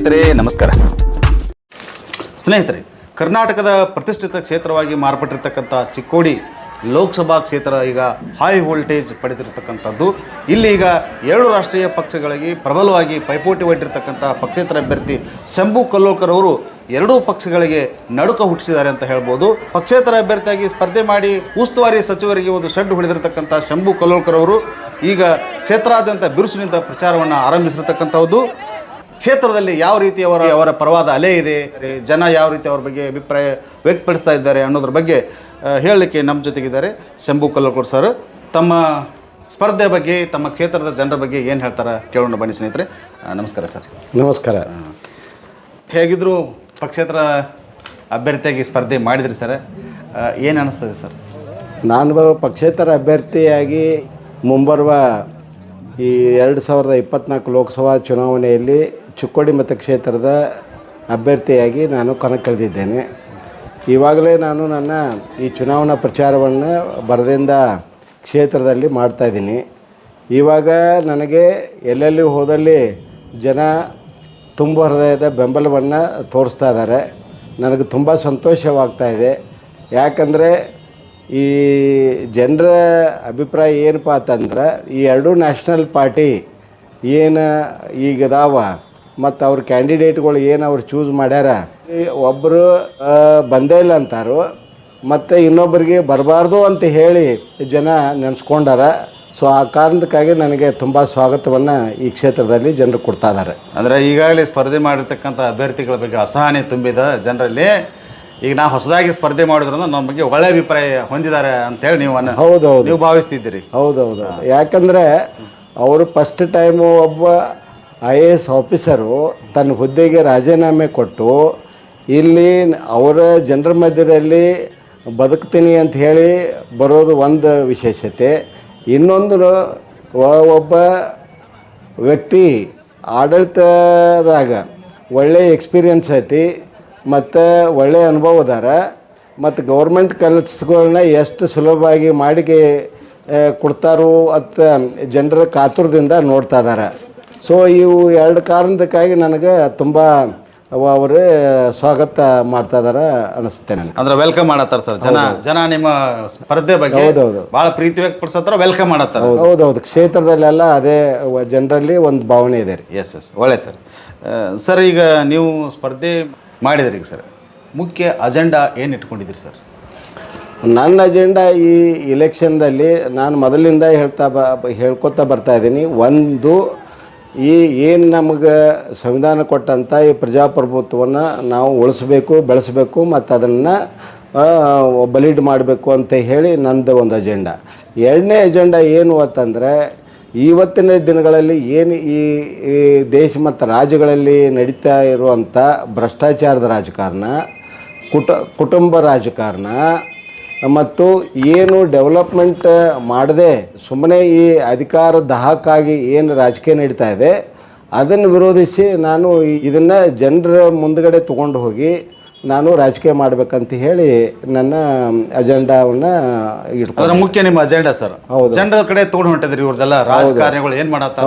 ಸ್ನೇಹಿತರೆ, ನಮಸ್ಕಾರ. ಸ್ನೇಹಿತರೆ, ಕರ್ನಾಟಕದ ಪ್ರತಿಷ್ಠಿತ ಕ್ಷೇತ್ರವಾಗಿ ಮಾರ್ಪಟ್ಟಿರ್ತಕ್ಕಂಥ ಚಿಕ್ಕೋಡಿ ಲೋಕಸಭಾ ಕ್ಷೇತ್ರ ಈಗ ಹೈ ವೋಲ್ಟೇಜ್ ಪಡೆದಿರತಕ್ಕಂಥದ್ದು. ಇಲ್ಲಿ ಈಗ ಎರಡು ರಾಷ್ಟ್ರೀಯ ಪಕ್ಷಗಳಿಗೆ ಪ್ರಬಲವಾಗಿ ಪೈಪೋಟಿ ಒಡ್ಡಿರ್ತಕ್ಕಂಥ ಪಕ್ಷೇತರ ಅಭ್ಯರ್ಥಿ ಶಂಭು ಕಲ್ಲೋಕರ್ ಅವರು ಎರಡೂ ಪಕ್ಷಗಳಿಗೆ ನಡುಕ ಹುಟ್ಟಿಸಿದ್ದಾರೆ ಅಂತ ಹೇಳ್ಬೋದು. ಪಕ್ಷೇತರ ಅಭ್ಯರ್ಥಿಯಾಗಿ ಸ್ಪರ್ಧೆ ಮಾಡಿ ಉಸ್ತುವಾರಿ ಸಚಿವರಿಗೆ ಒಂದು ಶೆಡ್ ಹೊಡೆದಿರತಕ್ಕಂಥ ಶಂಭು ಕಲ್ಲೋಕರ್ ಅವರು ಈಗ ಕ್ಷೇತ್ರಾದ್ಯಂತ ಬಿರುಸಿನಿಂದ ಪ್ರಚಾರವನ್ನು ಆರಂಭಿಸಿರ್ತಕ್ಕಂಥದ್ದು. ಕ್ಷೇತ್ರದಲ್ಲಿ ಯಾವ ರೀತಿ ಅವರ ಅವರ ಪರವಾದ ಅಲೆ ಇದೆ ಜನ ಯಾವ ರೀತಿ ಅವ್ರ ಬಗ್ಗೆ ಅಭಿಪ್ರಾಯ ವ್ಯಕ್ತಪಡಿಸ್ತಾ ಇದ್ದಾರೆ ಅನ್ನೋದ್ರ ಬಗ್ಗೆ ಹೇಳಲಿಕ್ಕೆ ನಮ್ಮ ಜೊತೆಗಿದ್ದಾರೆ ಶಂಭು ಕಲ್ಲಕೋಟ್ ಸರ್. ತಮ್ಮ ಸ್ಪರ್ಧೆ ಬಗ್ಗೆ ತಮ್ಮ ಕ್ಷೇತ್ರದ ಜನರ ಬಗ್ಗೆ ಏನು ಹೇಳ್ತಾರೆ ಕೇಳೋಣ ಬನ್ನಿ ಸ್ನೇಹಿತರೆ. ನಮಸ್ಕಾರ ಸರ್. ನಮಸ್ಕಾರ. ಹೇಗಿದ್ರು ಪಕ್ಷೇತರ ಅಭ್ಯರ್ಥಿಯಾಗಿ ಸ್ಪರ್ಧೆ ಮಾಡಿದ್ರಿ ಸರ್? ಏನು ಅನಿಸ್ತದೆ ಸರ್? ನಾನು ಪಕ್ಷೇತರ ಅಭ್ಯರ್ಥಿಯಾಗಿ ಮುಂಬರುವ ಈ ಎರಡು ಸಾವಿರದ ಇಪ್ಪತ್ನಾಲ್ಕು ಲೋಕಸಭಾ ಚುನಾವಣೆಯಲ್ಲಿ ಚಿಕ್ಕೋಡಿ ಮತಕ್ಷೇತ್ರದ ಅಭ್ಯರ್ಥಿಯಾಗಿ ನಾನು ಕಣಕ್ಕಿಳಿದಿದ್ದೇನೆ ಇವಾಗಲೇ ನಾನು ನನ್ನ ಈ ಚುನಾವಣಾ ಪ್ರಚಾರವನ್ನು ಬರದಿಂದ ಕ್ಷೇತ್ರದಲ್ಲಿ ಮಾಡ್ತಾಯಿದ್ದೀನಿ ಇವಾಗ ನನಗೆ ಎಲ್ಲೆಲ್ಲಿ ಹೋದಲ್ಲಿ ಜನ ತುಂಬ ಹೃದಯದ ಬೆಂಬಲವನ್ನು ತೋರಿಸ್ತಾ ಇದ್ದಾರೆ. ನನಗೆ ತುಂಬ ಸಂತೋಷವಾಗ್ತಾ ಇದೆ. ಯಾಕಂದರೆ ಈ ಜನರ ಅಭಿಪ್ರಾಯ ಏನಪ್ಪ ಅಂತಂದ್ರೆ ಈ ಎರಡೂ ನ್ಯಾಷನಲ್ ಪಾರ್ಟಿ ಏನು ಈಗ ಅದಾವ ಮತ್ತು ಅವ್ರ ಕ್ಯಾಂಡಿಡೇಟ್ಗಳು ಏನು ಅವ್ರು ಚೂಸ್ ಮಾಡ್ಯಾರ ಒಬ್ಬರು ಬಂದೇ ಇಲ್ಲ ಅಂತಾರು ಮತ್ತು ಇನ್ನೊಬ್ಬರಿಗೆ ಬರಬಾರ್ದು ಅಂತ ಹೇಳಿ ಜನ ನೆನೆಸ್ಕೊಂಡಾರ. ಸೊ ಆ ಕಾರಣಕ್ಕಾಗಿ ನನಗೆ ತುಂಬ ಸ್ವಾಗತವನ್ನು ಈ ಕ್ಷೇತ್ರದಲ್ಲಿ ಜನರು ಕೊಡ್ತಾ ಇದ್ದಾರೆ ಅಂದರೆ ಈಗಾಗಲೇ ಸ್ಪರ್ಧೆ ಮಾಡಿರ್ತಕ್ಕಂಥ ಅಭ್ಯರ್ಥಿಗಳ ಬಗ್ಗೆ ಅಸಹನೆ ತುಂಬಿದ ಜನರಲ್ಲಿ ಈಗ ನಾವು ಹೊಸದಾಗಿ ಸ್ಪರ್ಧೆ ಮಾಡಿದ್ರೂ ನಮ್ಮ ಬಗ್ಗೆ ಒಳ್ಳೆ ಅಭಿಪ್ರಾಯ ಹೊಂದಿದ್ದಾರೆ ಅಂತೇಳಿ ನೀವು ಅನ್ನ- ಹೌದೌದು. ನೀವು ಭಾವಿಸ್ತಿದ್ದೀರಿ. ಹೌದೌದು. ಯಾಕಂದರೆ ಅವರು ಫಸ್ಟ್ ಟೈಮು ಒಬ್ಬ ಐ ಎ ಎಸ್ ಆಫೀಸರು ತನ್ನ ಹುದ್ದೆಗೆ ರಾಜೀನಾಮೆ ಕೊಟ್ಟು ಇಲ್ಲಿ ಅವರ ಜನರ ಮಧ್ಯದಲ್ಲಿ ಬದುಕ್ತೀನಿ ಅಂತ ಹೇಳಿ ಬರೋದು ಒಂದು ವಿಶೇಷತೆ. ಇನ್ನೊಂದು ಒಬ್ಬ ವ್ಯಕ್ತಿ ಆಡಳಿತದಾಗ ಒಳ್ಳೆಯ ಎಕ್ಸ್ಪೀರಿಯನ್ಸ್ ಐತಿ ಮತ್ತು ಒಳ್ಳೆಯ ಅನುಭವ ಅದಾರ ಮತ್ತು ಗೌರ್ಮೆಂಟ್ ಕೆಲಸಗಳನ್ನ ಎಷ್ಟು ಸುಲಭವಾಗಿ ಮಾಡಿಕೆ ಆ, ಕೊಡ್ತಾರೋ ಅಂತ ಜನರ ಕಾತುರದಿಂದ ನೋಡ್ತಾ ಇದ್ದಾರೆ ಸೊ ಇವು ಎರಡು ಕಾರಣದಕ್ಕಾಗಿ ನನಗೆ ತುಂಬ ಅವರು ಸ್ವಾಗತ ಮಾಡ್ತಾ ಇದಾರೆ ಅನಿಸುತ್ತೆ ನನಗೆ. ಅಂದ್ರೆ ವೆಲ್ಕಮ್ ಮಾಡತ್ತಾರ ಸರ್ ಜನ ಜನ ನಿಮ್ಮ ಸ್ಪರ್ಧೆ ಬಗ್ಗೆ ಹೌದೌದು. ಬಹಳ ಪ್ರೀತಿ ವ್ಯಕ್ತಪಡಿಸತ್ತಾರ ವೆಲ್ಕಮ್ ಮಾಡತ್ತಾರ. ಹೌದೌದು ಕ್ಷೇತ್ರದಲ್ಲೆಲ್ಲ ಅದೇ ಜನರಲ್ಲಿ ಒಂದು ಭಾವನೆ ಇದೆ ರೀ. ಎಸ್ ಎಸ್ ಒಳ್ಳೆ ಸರ್ ಸರ್ ಈಗ ನೀವು ಸ್ಪರ್ಧೆ ಮಾಡಿದ್ರಿ ಈಗ ಸರ್ ಮುಖ್ಯ ಅಜೆಂಡಾ ಏನು ಇಟ್ಕೊಂಡಿದ್ದೀರಿ ಸರ್ ನನ್ನ ಅಜೆಂಡಾ ಈ ಇಲೆಕ್ಷನ್ದಲ್ಲಿ ನಾನು ಮೊದಲಿಂದ ಹೇಳ್ತಾ ಬ ಹೇಳ್ಕೊತಾ ಬರ್ತಾ ಇದ್ದೀನಿ. ಒಂದು ಈ ಏನು ನಮಗೆ ಸಂವಿಧಾನ ಕೊಟ್ಟಂಥ ಈ ಪ್ರಜಾಪ್ರಭುತ್ವವನ್ನು ನಾವು ಉಳಿಸ್ಬೇಕು, ಬೆಳೆಸಬೇಕು ಮತ್ತು ಅದನ್ನು ಬಲೀಡ್ ಮಾಡಬೇಕು ಅಂತ ಹೇಳಿ ನಂದು ಒಂದು ಅಜೆಂಡಾ. ಎರಡನೇ ಅಜೆಂಡಾ ಏನು ಅಂತಂದರೆ ಇವತ್ತಿನ ದಿನಗಳಲ್ಲಿ ಏನು ಈ ಈ ದೇಶ ಮತ್ತು ರಾಜ್ಯಗಳಲ್ಲಿ ನಡೀತಾ ಇರುವಂಥ ಭ್ರಷ್ಟಾಚಾರದ ರಾಜಕಾರಣ, ಕುಟ, ಕುಟುಂಬ ರಾಜಕಾರಣ ಮತ್ತು ಏನು ಡೆವಲಪ್ಮೆಂಟ್ ಮಾಡದೆ ಸುಮ್ಮನೆ ಈ ಅಧಿಕಾರ ದಾಹಕ್ಕಾಗಿ ಏನು ರಾಜಕೀಯ ನಡೀತಾ ಇದೆ ಅದನ್ನು ವಿರೋಧಿಸಿ ನಾನು ಇದನ್ನು ಜನರ ಮುಂದಗಡೆ ತೊಗೊಂಡು ಹೋಗಿ ನಾನು ರಾಜಕೀಯ ಮಾಡಬೇಕಂತ ಹೇಳಿ ನನ್ನ ಅಜೆಂಡಾವನ್ನು ಇಟ್ಕೊಂಡು ಮುಖ್ಯ ನಿಮ್ಮ ಅಜೆಂಡಾ ಸರ್. ಹೌದು. ಜನರ ಕಡೆ ತೊಗೊಂಡು ಹೊಂಟಿದ್ರಿ ಇವ್ರದೆಲ್ಲ ರಾಜಕಾರಣಿಗಳು ಏನು ಮಾಡತ್ತ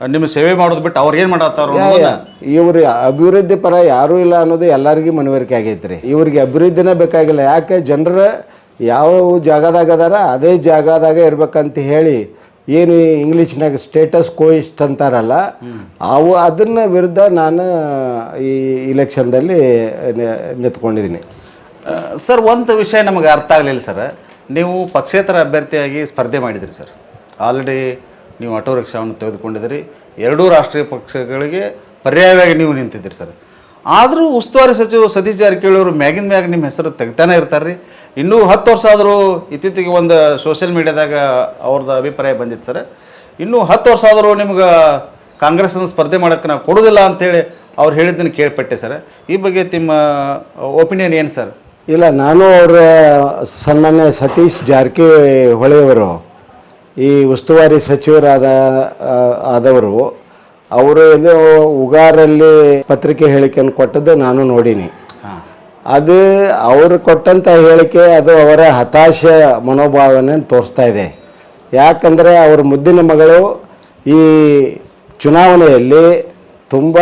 ನಿಮ್ಮ ಸೇವೆ ಮಾಡೋದು ಬಿಟ್ಟು ಅವ್ರು ಏನು ಮಾಡತ್ತಾರ ಇವ್ರ ಅಭಿವೃದ್ಧಿ ಪರ ಯಾರೂ ಇಲ್ಲ ಅನ್ನೋದು ಎಲ್ಲರಿಗೂ ಮನವರಿಕೆ ಆಗೈತೆ ರೀ ಇವ್ರಿಗೆ ಅಭಿವೃದ್ಧಿನೇ ಬೇಕಾಗಿಲ್ಲ. ಯಾಕೆ? ಜನರ ಯಾವ ಜಾಗದಾಗ ಅದಾರ ಅದೇ ಜಾಗದಾಗ ಇರ್ಬೇಕಂತ ಹೇಳಿ ಏನು ಇಂಗ್ಲೀಷ್ನಾಗ ಸ್ಟೇಟಸ್ ಕೋಯಿಸ್ಟ್ ಅಂತಾರಲ್ಲ ಅವು ಅದನ್ನ ವಿರುದ್ಧ ನಾನು ಈ ಇಲೆಕ್ಷನ್ದಲ್ಲಿ ನಿಂತ್ಕೊಂಡಿದ್ದೀನಿ. ಸರ್ ಒಂದು ವಿಷಯ ನಮಗೆ ಅರ್ಥ ಆಗಲಿಲ್ಲ ಸರ್. ನೀವು ಪಕ್ಷೇತರ ಅಭ್ಯರ್ಥಿಯಾಗಿ ಸ್ಪರ್ಧೆ ಮಾಡಿದ್ರಿ ಸರ್. ಆಲ್ರೆಡಿ ನೀವು ಆಟೋ ರಿಕ್ಷಾವನ್ನು ತೆಗೆದುಕೊಂಡಿದ್ದೀರಿ. ಎರಡೂ ರಾಷ್ಟ್ರೀಯ ಪಕ್ಷಗಳಿಗೆ ಪರ್ಯಾಯವಾಗಿ ನೀವು ನಿಂತಿದ್ದೀರಿ ಸರ್. ಆದರೂ ಉಸ್ತುವಾರಿ ಸಚಿವ ಸತೀಶ್ ಜಾರಕಿಹೊಳಿ ಅವರು ಮ್ಯಾಗಿನ ಮ್ಯಾಗ ನಿಮ್ಮ ಹೆಸರು ತೆಗ್ತಾನೆ ಇರ್ತಾರೆ ರೀ ಇನ್ನೂ ಹತ್ತು ವರ್ಷ ಆದರೂ ಇತ್ತೀಚೆಗೆ ಒಂದು ಸೋಷಿಯಲ್ ಮೀಡಿಯಾದಾಗ ಅವ್ರದ್ದು ಅಭಿಪ್ರಾಯ ಬಂದಿತ್ತು ಸರ್. ಇನ್ನೂ ಹತ್ತು ವರ್ಷ ಆದರೂ ನಿಮ್ಗೆ ಕಾಂಗ್ರೆಸ್ನ ಸ್ಪರ್ಧೆ ಮಾಡೋಕ್ಕೆ ನಾವು ಕೊಡೋದಿಲ್ಲ ಅಂತೇಳಿ ಅವ್ರು ಹೇಳಿದ್ದನ್ನು ಕೇಳ್ಪಟ್ಟೆ ಸರ್. ಈ ಬಗ್ಗೆ ನಿಮ್ಮ ಒಪಿನಿಯನ್ ಏನು ಸರ್? ಇಲ್ಲ, ನಾನು ಅವರ ಸನ್ಮಾನ್ಯ ಸತೀಶ್ ಜಾರಕಿಹೊಳಿಯವರು ಈ ಉಸ್ತುವಾರಿ ಸಚಿವರಾದ ಆದವರು ಅವರು ಏನೋ ಉಗಾರಲ್ಲಿ ಪತ್ರಿಕೆ ಹೇಳಿಕೆಯನ್ನು ಕೊಟ್ಟದ್ದು ನಾನು ನೋಡೀನಿ. ಅದು ಅವರು ಕೊಟ್ಟಂಥ ಹೇಳಿಕೆ ಅದು ಅವರ ಹತಾಶೆ ಮನೋಭಾವನೆ ತೋರಿಸ್ತಾ ಇದೆ. ಯಾಕಂದರೆ ಅವ್ರ ಮುದ್ದಿನ ಮಗಳು ಈ ಚುನಾವಣೆಯಲ್ಲಿ ತುಂಬ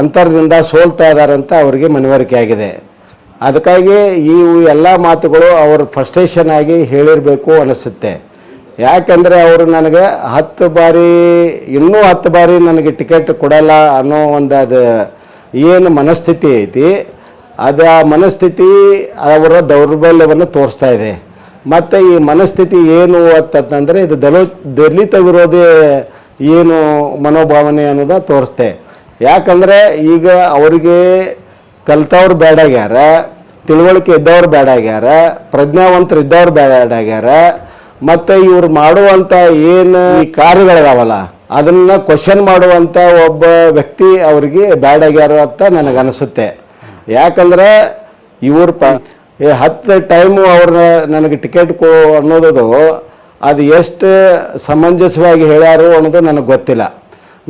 ಅಂತರದಿಂದ ಸೋಲ್ತಾ ಇದ್ದಾರಂತ ಅವರಿಗೆ ಮನವರಿಕೆ ಆಗಿದೆ. ಅದಕ್ಕಾಗಿ ಈ ಎಲ್ಲ ಮಾತುಗಳು ಅವರು ಫಸ್ಟೇಷನ್ ಆಗಿ ಹೇಳಿರಬೇಕು ಅನಿಸುತ್ತೆ. ಯಾಕಂದರೆ ಅವರು ನನಗೆ ಹತ್ತು ಬಾರಿ, ಇನ್ನೂ ಹತ್ತು ಬಾರಿ ನನಗೆ ಟಿಕೆಟ್ ಕೊಡಲ್ಲ ಅನ್ನೋ ಒಂದು ಅದು ಏನು ಮನಸ್ಥಿತಿ ಐತಿ. ಅದು ಆ ಮನಸ್ಥಿತಿ ಅವರ ದೌರ್ಬಲ್ಯವನ್ನು ತೋರಿಸ್ತಾ ಇದೆ. ಮತ್ತು ಈ ಮನಸ್ಥಿತಿ ಏನು ಅಂತಂದರೆ ಇದು ದಲ ದಲಿತ ವಿರೋಧಿ ಏನು ಮನೋಭಾವನೆ ಅನ್ನೋದ ತೋರಿಸ್ತೆ. ಯಾಕಂದರೆ ಈಗ ಅವರಿಗೆ ಕಲ್ತವ್ರು ಬೇಡಾಗ್ಯಾರ ತಿಳುವಳಿಕೆ ಇದ್ದವ್ರು ಬೇಡಾಗ್ಯಾರ ಪ್ರಜ್ಞಾವಂತರು ಇದ್ದವ್ರು ಬೇಡಾಗ್ಯಾರ ಮತ್ತು ಇವ್ರು ಮಾಡುವಂಥ ಏನು ಕಾರ್ಯಗಳಿದಾವಲ್ಲ, ಅದನ್ನ ಕ್ವಶನ್ ಮಾಡುವಂಥ ಒಬ್ಬ ವ್ಯಕ್ತಿ ಅವರಿಗೆ ಆಗ್ಯಾರ ಅಂತ ನನಗೆ ಅನಿಸುತ್ತೆ ಯಾಕಂದ್ರೆ ಇವ್ರ ಪ ಹತ್ತು ಟೈಮು ಅವ್ರ ನನಗೆ ಟಿಕೆಟ್ ಕೊ ಅನ್ನೋದು ಅದು ಎಷ್ಟು ಸಮಂಜಸವಾಗಿ ಹೇಳ್ಯಾರು ಅನ್ನೋದು ನನಗೆ ಗೊತ್ತಿಲ್ಲ.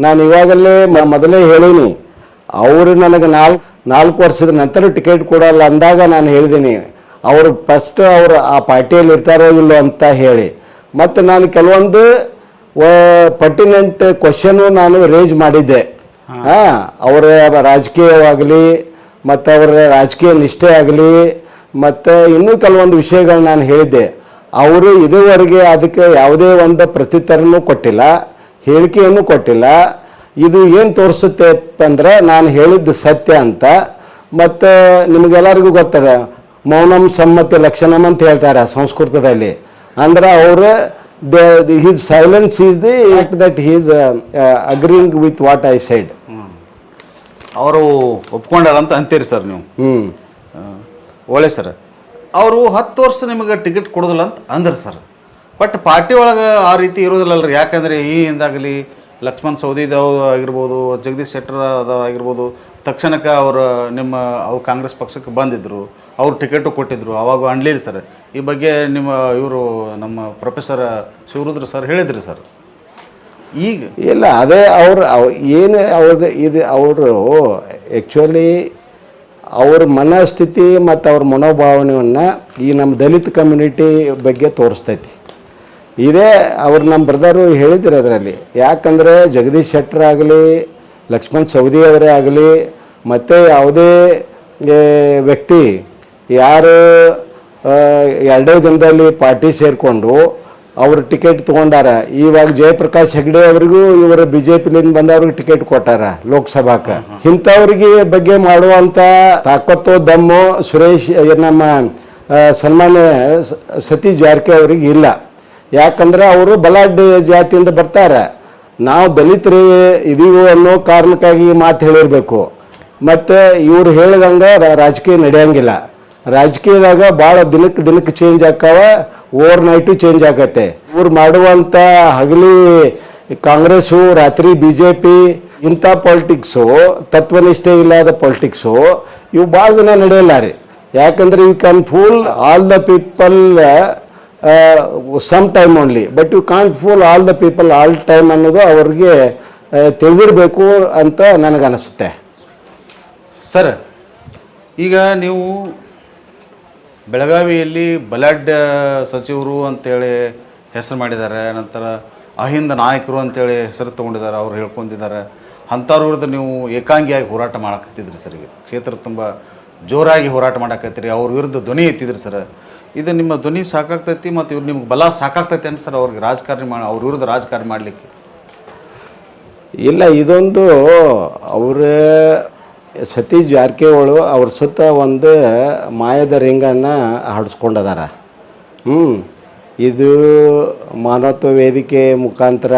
ನಾನು ಇವಾಗಲೇ ಮೊದಲೇ ಹೇಳೀನಿ, ಅವರು ನನಗೆ ನಾಲ್ಕು ನಾಲ್ಕು ವರ್ಷದ ನಂತರ ಟಿಕೆಟ್ ಕೊಡಲ್ಲ ಅಂದಾಗ ನಾನು ಹೇಳಿದ್ದೀನಿ ಅವರು ಫಸ್ಟ್ ಅವರು ಆ ಪಾರ್ಟಿಯಲ್ಲಿ ಇರ್ತಾರೋ ಇಲ್ಲೋ ಅಂತ ಹೇಳಿ. ಮತ್ತು ನಾನು ಕೆಲವೊಂದು ಪರ್ಟಿನೆಂಟ್ ಕ್ವಶನು ನಾನು ರೇಜ್ ಮಾಡಿದ್ದೆ. ಹಾಂ. ಅವರ ರಾಜಕೀಯವಾಗಲಿ ಮತ್ತು ಅವರ ರಾಜಕೀಯ ನಿಷ್ಠೆ ಆಗಲಿ ಮತ್ತು ಇನ್ನೂ ಕೆಲವೊಂದು ವಿಷಯಗಳು ನಾನು ಹೇಳಿದ್ದೆ. ಅವರು ಇದುವರೆಗೆ ಅದಕ್ಕೆ ಯಾವುದೇ ಒಂದು ಪ್ರತ್ಯುತ್ತರನೂ ಕೊಟ್ಟಿಲ್ಲ ಹೇಳಿಕೆಯನ್ನು ಕೊಟ್ಟಿಲ್ಲ. ಇದು ಏನು ತೋರಿಸುತ್ತೆ ಅಂದ್ರೆ ನಾನು ಹೇಳಿದ್ದು ಸತ್ಯ ಅಂತ. ಮತ್ತು ನಿಮಗೆಲ್ಲರಿಗೂ ಗೊತ್ತದ ಮೌನಂ ಸಮ್ಮತಿ ಲಕ್ಷಣಂ ಅಂತ ಹೇಳ್ತಾರೆ ಸಂಸ್ಕೃತದಲ್ಲಿ. ಅಂದ್ರೆ ಅವರು his silence is the that he's agreeing with what I said ಅವರು ಒಪ್ಕೊಂಡಾರ ಅಂತ ಅಂತೀರಿ ಸರ್ ನೀವು? ಹ್ಞೂ ಒಳ್ಳೆ ಸರ್. ಅವರು ಹತ್ತು ವರ್ಷ ನಿಮಗೆ ಟಿಕೆಟ್ ಕೊಡೋದಿಲ್ಲ ಅಂತ ಅಂದ್ರೆ ಸರ್. ಬಟ್ ಪಾರ್ಟಿ ಒಳಗೆ ಆ ರೀತಿ ಇರೋದಿಲ್ಲಲ್ರಿ. ಯಾಕಂದ್ರೆ ಈ ಹಿಂದಾಗಲಿ ಲಕ್ಷ್ಮಣ್ ಸೌದಿದ ಆಗಿರ್ಬೋದು ಜಗದೀಶ್ ಶೆಟ್ಟರ್ ಅದ ಆಗಿರ್ಬೋದು ತಕ್ಷಣಕ್ಕೆ ಅವರು ನಿಮ್ಮ, ಅವ್ರು ಕಾಂಗ್ರೆಸ್ ಪಕ್ಷಕ್ಕೆ ಬಂದಿದ್ದರು ಅವ್ರು ಟಿಕೆಟು ಕೊಟ್ಟಿದ್ದರು ಅವಾಗ ಅನ್ಲಿಲ್ಲ ಸರ್. ಈ ಬಗ್ಗೆ ನಿಮ್ಮ, ಇವರು ನಮ್ಮ ಪ್ರೊಫೆಸರ್ ಶಿವರುದ್ರ ಸರ್ ಹೇಳಿದ್ರಿ ಸರ್. ಈಗ ಇಲ್ಲ, ಅದೇ ಅವ್ರು, ಅವ್- ಏನು ಅವ್ರಿಗೆ ಇದು, ಅವರು ಆ್ಯಕ್ಚುಲಿ ಅವ್ರ ಮನಸ್ಥಿತಿ ಮತ್ತು ಅವ್ರ ಮನೋಭಾವನೆಯನ್ನು ಈ ನಮ್ಮ ದಲಿತ ಕಮ್ಯುನಿಟಿ ಬಗ್ಗೆ ತೋರಿಸ್ತೈತಿ. ಇದೇ ಅವ್ರು ನಮ್ಮ ಬ್ರದರು ಹೇಳಿದ್ರು ಅದರಲ್ಲಿ. ಯಾಕಂದರೆ ಜಗದೀಶ್ ಶೆಟ್ಟರ್ ಆಗಲಿ, ಲಕ್ಷ್ಮಣ್ ಸವದಿ ಅವರೇ ಆಗಲಿ ಮತ್ತು ಯಾವುದೇ ವ್ಯಕ್ತಿ ಯಾರು ಎರಡೇ ದಿನದಲ್ಲಿ ಪಾರ್ಟಿ ಸೇರಿಕೊಂಡು ಅವರು ಟಿಕೆಟ್ ತೊಗೊಂಡಾರ, ಇವಾಗ ಜಯಪ್ರಕಾಶ್ ಹೆಗ್ಡೆ ಅವರಿಗೂ ಇವರು ಬಿ ಜೆ ಪಿಲಿಂದ ಬಂದವ್ರಿಗೆ ಟಿಕೆಟ್ ಕೊಟ್ಟಾರ ಲೋಕಸಭಾಕ. ಇಂಥವ್ರಿಗೆ ಬಗ್ಗೆ ಮಾಡುವಂಥ ತಾಕತ್ತು, ದಮ್ಮು ಸುರೇಶ್ ನಮ್ಮ ಸನ್ಮಾನ್ಯ ಸತೀಶ್ ಸತೀಶ್ ಜಾರಕಿಹೊಳಿಗೆ ಇಲ್ಲ. ಯಾಕಂದರೆ ಅವರು ಬಲಾಢ್ಯ ಜಾತಿಯಿಂದ ಬರ್ತಾರೆ. ನಾವು ದಲಿತರು ಇದೀವೋ ಅನ್ನೋ ಕಾರಣಕ್ಕಾಗಿ ಮಾತು ಹೇಳಿರಬೇಕು. ಮತ್ತು ಇವ್ರು ಹೇಳಿದಂಗೆ ರಾಜಕೀಯ ನಡೆಯಂಗಿಲ್ಲ. ರಾಜಕೀಯದಾಗ ಭಾಳ ದಿನಕ್ಕೆ ದಿನಕ್ಕೆ ಚೇಂಜ್ ಆಕ್ಕಾವ ಓವರ್ ನೈಟು ಚೇಂಜ್ ಆಗತ್ತೆ. ಇವ್ರು ಮಾಡುವಂಥ ಹಗಲಿ ಕಾಂಗ್ರೆಸ್ಸು ರಾತ್ರಿ ಬಿ ಜೆ ಪಿ ಇಂಥ ಪಾಲಿಟಿಕ್ಸು ತತ್ವನಿಷ್ಠೆ ಇಲ್ಲದ ಪಾಲಿಟಿಕ್ಸು ಇವು ಭಾಳ ದಿನ ನಡೆಯಲ್ಲ ರೀ. ಯಾಕಂದ್ರೆ you can fool all the people some time only but you can't fool all the people all time ಅನ್ನೋದು ಅವ್ರಿಗೆ ತಿಳಿದಿರಬೇಕು ಅಂತ ನನಗನ್ನಿಸುತ್ತೆ. ಸರ್, ಈಗ ನೀವು ಬೆಳಗಾವಿಯಲ್ಲಿ ಬಲಾಢ್ಯ ಸಚಿವರು ಅಂತೇಳಿ ಹೆಸರು ಮಾಡಿದ್ದಾರೆ, ನಂತರ ಅಹಿಂದ ನಾಯಕರು ಅಂತೇಳಿ ಹೆಸರು ತೊಗೊಂಡಿದ್ದಾರೆ, ಅವ್ರು ಹೇಳ್ಕೊಂಡಿದ್ದಾರೆ, ಅಂಥವ್ರ ವಿರುದ್ಧ ನೀವು ಏಕಾಂಗಿಯಾಗಿ ಹೋರಾಟ ಮಾಡಕತ್ತಿದ್ರಿ ಸರ್ ಈಗ? ಕ್ಷೇತ್ರ ತುಂಬ ಜೋರಾಗಿ ಹೋರಾಟ ಮಾಡಕತ್ತಿರಿ, ಅವ್ರ ವಿರುದ್ಧ ಧ್ವನಿ ಎತ್ತಿದ್ರಿ ಸರ್. ಇದು ನಿಮ್ಮ ಧ್ವನಿ ಸಾಕಾಗ್ತೈತಿ ಮತ್ತು ಇವ್ರು ನಿಮ್ಗೆ ಬಲ ಸಾಕಾಗ್ತೈತಿ ಅಂತ ಸರ್ ಅವ್ರಿಗೆ ರಾಜಕಾರಣಿ ಮಾಡಿ ಅವ್ರ ವಿರುದ್ಧ ರಾಜಕಾರಣಿ ಮಾಡಲಿಕ್ಕೆ? ಇಲ್ಲ, ಇದೊಂದು ಅವರ ಸತೀಶ್ ಜಾರಕಿಹೊಳಿ ಅವ್ರ ಸುತ್ತ ಒಂದು ಮಾಯದ ರಿಂಗನ್ನು ಹಡ್ಸ್ಕೊಂಡದಾರ. ಹ್ಞೂ ಇದು ಮಾನವತ್ವ ವೇದಿಕೆ ಮುಖಾಂತರ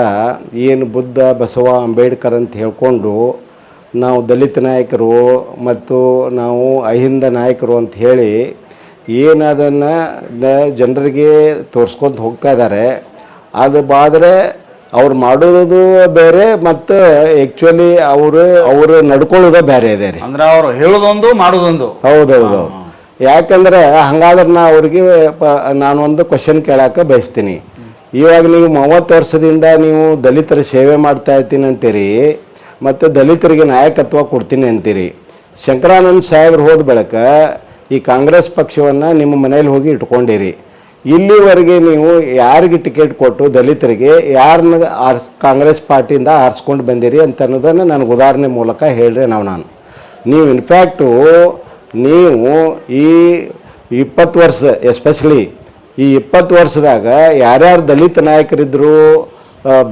ಏನು ಬುದ್ಧ, ಬಸವ, ಅಂಬೇಡ್ಕರ್ ಅಂತ ಹೇಳ್ಕೊಂಡು ನಾವು ದಲಿತ ನಾಯಕರು ಮತ್ತು ನಾವು ಅಹಿಂದ ನಾಯಕರು ಅಂತ ಹೇಳಿ ಏನು ಅದನ್ನು ಜನರಿಗೆ ತೋರಿಸ್ಕೊಂತ ಹೋಗ್ತಾ ಇದ್ದಾರೆ ಅದು ಬಾದ್ರೆ ಅವ್ರು ಮಾಡೋದು ಬೇರೆ ಮತ್ತು ಆ್ಯಕ್ಚುಲಿ ಅವರು ಅವರು ನಡ್ಕೊಳ್ಳೋದ ಬೇರೆ ಇದೆ ರೀ. ಅಂದ್ರೆ ಅವ್ರು ಹೇಳೋದೊಂದು ಮಾಡೋದೊಂದು. ಹೌದೌದು. ಯಾಕಂದ್ರೆ ಹಂಗಾದ್ರೆ ನಾ ಅವ್ರಿಗೆ ಪ ನಾನು ಒಂದು ಕ್ವಶನ್ ಕೇಳಕ್ಕೆ ಬಯಸ್ತೀನಿ. ಇವಾಗ ನೀವು ಮೂವತ್ತು ವರ್ಷದಿಂದ ನೀವು ದಲಿತರ ಸೇವೆ ಮಾಡ್ತಾ ಇರ್ತೀನಿ ಅಂತೀರಿ ಮತ್ತು ದಲಿತರಿಗೆ ನಾಯಕತ್ವ ಕೊಡ್ತೀನಿ ಅಂತೀರಿ. ಶಂಕರಾನಂದ್ ಸಾಹೇಬ್ರು ಹೋದ ಬಳಿಕ ಈ ಕಾಂಗ್ರೆಸ್ ಪಕ್ಷವನ್ನು ನಿಮ್ಮ ಮನೇಲಿ ಹೋಗಿ ಇಟ್ಕೊಂಡಿರಿ. ಇಲ್ಲಿವರೆಗೆ ನೀವು ಯಾರಿಗೆ ಟಿಕೆಟ್ ಕೊಟ್ಟು ದಲಿತರಿಗೆ ಯಾರನ್ನ ಆರ್ಸ್, ಕಾಂಗ್ರೆಸ್ ಪಾರ್ಟಿಯಿಂದ ಆರಿಸ್ಕೊಂಡು ಬಂದಿರಿ ಅಂತ ಅನ್ನೋದನ್ನು ನನಗೆ ಉದಾಹರಣೆ ಮೂಲಕ ಹೇಳ್ರಿ ನಾವು ನಾನು. ನೀವು ಇನ್ಫ್ಯಾಕ್ಟು ನೀವು ಈ ಇಪ್ಪತ್ತು ವರ್ಷ ಎಸ್ಪೆಷಲಿ ಈ ಇಪ್ಪತ್ತು ವರ್ಷದಾಗ ಯಾರ್ಯಾರು ದಲಿತ ನಾಯಕರಿದ್ದರು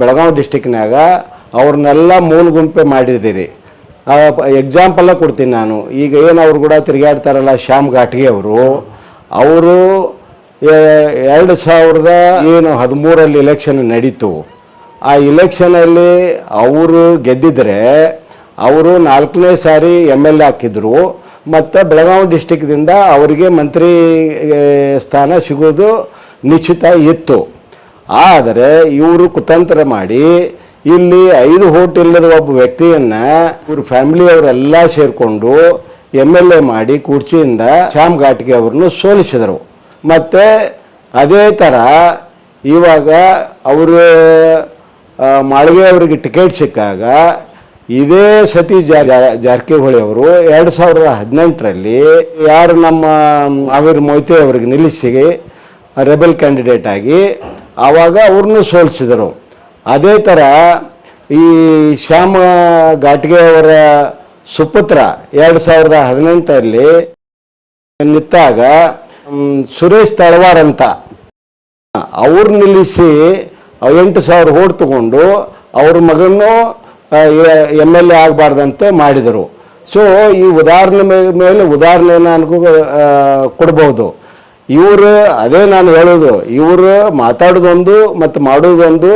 ಬೆಳಗಾವಿ ಡಿಸ್ಟಿಕ್ನಾಗ ಅವ್ರನ್ನೆಲ್ಲ ಮೂಲ ಗುಂಪೆ ಮಾಡಿದ್ದೀರಿ ಎಕ್ಸಾಂಪಲ್ಲ ಕೊಡ್ತೀನಿ ನಾನು. ಈಗ ಏನು ಅವ್ರು ಕೂಡ ತಿರುಗಾಡ್ತಾರಲ್ಲ ಶ್ಯಾಮ್ ಘಾಟ್ಗೆ ಅವರು. ಅವರು ಎರಡು ಸಾವಿರದ ಏನು ಹದಿಮೂರಲ್ಲಿ ಇಲೆಕ್ಷನ್ ನಡೀತು. ಆ ಇಲೆಕ್ಷನಲ್ಲಿ ಅವರು ಗೆದ್ದಿದ್ರೆ ಅವರು ನಾಲ್ಕನೇ ಸಾರಿ ಎಂ ಎಲ್ ಎ ಹಾಕಿದ್ರು. ಮತ್ತು ಬೆಳಗಾವಿ ಡಿಸ್ಟಿಕ್ದಿಂದ ಅವರಿಗೆ ಮಂತ್ರಿ ಸ್ಥಾನ ಸಿಗೋದು ನಿಶ್ಚಿತ ಇತ್ತು. ಆದರೆ ಇವರು ಕುತಂತ್ರ ಮಾಡಿ ಇಲ್ಲಿ ಐದು ಹೋಟ್ ಇಲ್ಲದ ಒಬ್ಬ ವ್ಯಕ್ತಿಯನ್ನು ಇವ್ರ ಫ್ಯಾಮಿಲಿಯವರೆಲ್ಲ ಸೇರಿಕೊಂಡು ಎಂ ಎಲ್ ಎ ಮಾಡಿ ಕುರ್ಚಿಯಿಂದ ಶ್ಯಾಮ್ ಘಾಟ್ಗೆ ಅವ್ರನ್ನು ಸೋಲಿಸಿದರು. ಮತ್ತು ಅದೇ ಥರ ಇವಾಗ ಅವರು ಮಾಳಿಗೆ ಅವರಿಗೆ ಟಿಕೆಟ್ ಸಿಕ್ಕಾಗ ಇದೇ ಸತಿ ಜಾರ ಜಾರಕಿಹೊಳಿ ಅವರು ಎರಡು ಸಾವಿರದ ಹದಿನೆಂಟರಲ್ಲಿ ಯಾರು ನಮ್ಮ ಅವಿರ್ ಮೊಯ್ತೆ ಅವರಿಗೆ ನಿಲ್ಲಿಸಿ ರೆಬಲ್ ಕ್ಯಾಂಡಿಡೇಟ್ ಆಗಿ ಆವಾಗ ಅವ್ರನ್ನೂ ಸೋಲಿಸಿದರು. ಅದೇ ಥರ ಈ ಶ್ಯಾಮ ಘಾಟ್ಗೆ ಅವರ ಸುಪುತ್ರ ಎರಡು ಸಾವಿರದ ಹದಿನೆಂಟರಲ್ಲಿ ನಿಂತಾಗ ಸುರೇಶ್ ತಳವಾರ್ ಅಂತ. ಅವ್ರು ನಿಲ್ಲಿಸಿ ಎಂಟು ಸಾವಿರ ಓಟ್ ತಗೊಂಡು ಅವ್ರ ಮಗನ್ನು ಎಂ ಎಲ್ ಎ ಆಗಬಾರ್ದಂತೆ ಮಾಡಿದರು. ಸೊ ಈ ಉದಾಹರಣೆ ಮೇಲೆ ಉದಾಹರಣೆ ನನಗೂ ಕೊಡ್ಬೋದು. ಇವರು, ಅದೇ ನಾನು ಹೇಳೋದು, ಇವರು ಮಾತಾಡೋದೊಂದು ಮತ್ತು ಮಾಡೋದೊಂದು